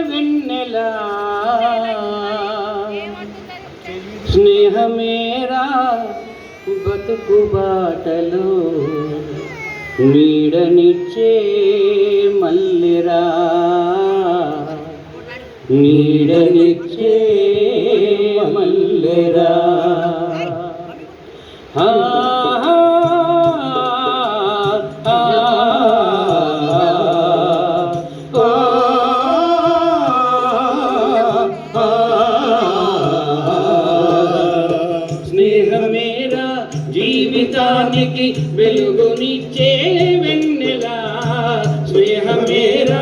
వెన్నెలా. స్నేహమేరా బతుకు బాటలు. నీడనిచ్చే మల్లిరా. నీడనిచ్చే మల్లిరా. ఆ, జీవితానికి వెలుగునిచ్చే వెన్నెలా? స్నేహమేరా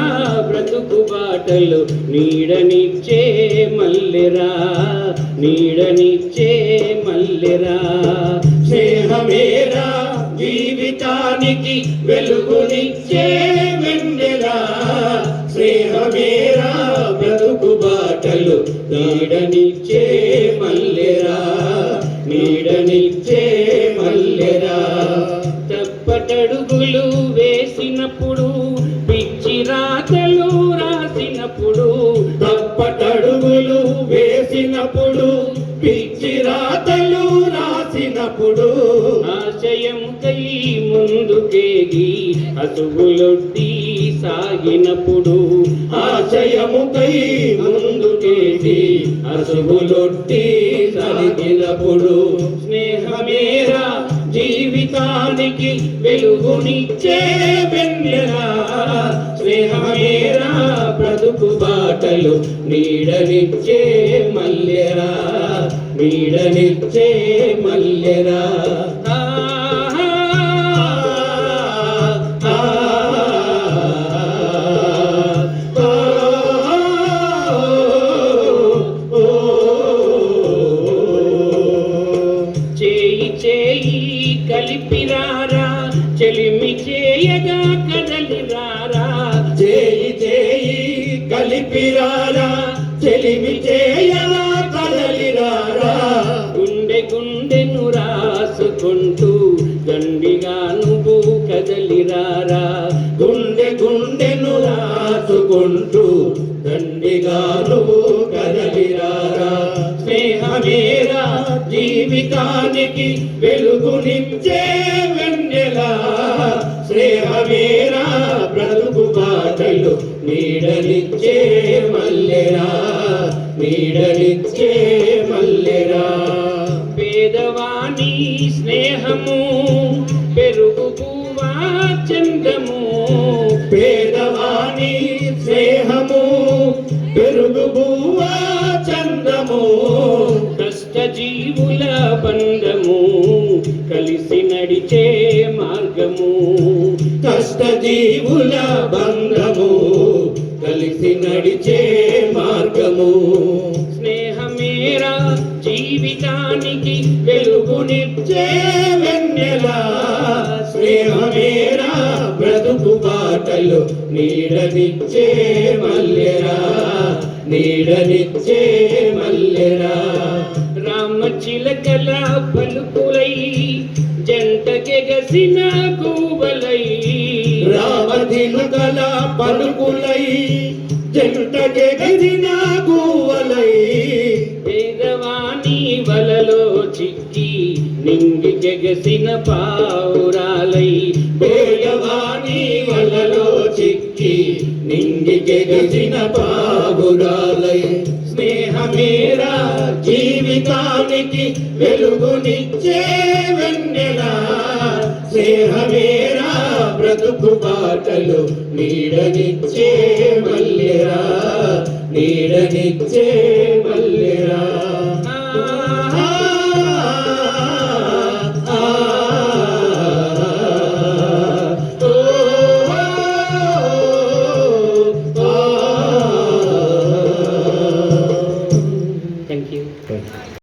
బ్రతుకు బాటలు నీడనిచ్చే మల్లెరా? నీడనిచ్చే మల్లెరా? స్నేహమేరా జీవితానికి వెలుగునిచ్చే వెన్నెలా? స్నేహమేరా బ్రతుకు బాటలు నీడనిచ్చే తప్పటడుగులు వేసినప్పుడు పిచ్చి రాతలు రాసినప్పుడు. ఆశయముకై ముందుకేగి అసుగులొడ్డి సాగినప్పుడు. ఆశయముకై ముందుకేసి అసుగులొట్టి సాగినప్పుడు. స్నేహమేరా జీవితానికి వెలుగునిచ్చే వెన్నెలా. బ్రతుకు బాటలు నీడనిచ్చే మల్లెరా నీడనిచ్చే మల్లెరా కలిపిరారా చెలిమి చేయగా కదలిరారా చేయి చేయి కలిపిరారా? చెలిమి చేయలా కదలిరారా గుండె గుండెను రాసుకుంటూ దండిగా నువ్వు కదలిరారా? గుండె గుండెను రాసుకుంటూ దండిగా నువ్వు కదలిరారా? స్నేహమేరా? జీవితానికి వెలుగునిచ్చే వెన్నెలా? స్నేహమేరా? బ్రతుకు బాటలు నీడనిచ్చే మల్లెరా నీడనిచ్చే మల్లెరా పేదవాణి స్నేహము పెరుగు పువ్వా చందము పేదవాణి స్నేహము పెరుగు పువ్వా చందము కష్టజీవుల బంధము కలిసి నడిచే మార్గము కష్టజీవుల బంధము కలిసి నడిచే మార్గము స్నేహమేరా జీవితానికి వెలుగునిచ్చే వెన్నెలా స్నేహమేరా బ్రతుకు బాటలు నీడనిచ్చే మల్లెరా. నీడనిచ్చే మల్లెరా. రామ చిలకల పలుకులై జంటకెగసిన కూవలై రామధిలుకల పలుకులై జంటకెగసిన నింగి జగసిన పావురాలై పేదవాణి వలలో చిక్కి నింగి జగసిన పావురాలై స్నేహమేరా జీవితానికి వెలుగునిచ్చే వెన్నెలా. స్నేహమేరా బ్రతుకు బాటలు నీడనిచ్చే మల్లెరా. నీడనిచ్చే మల్లెరా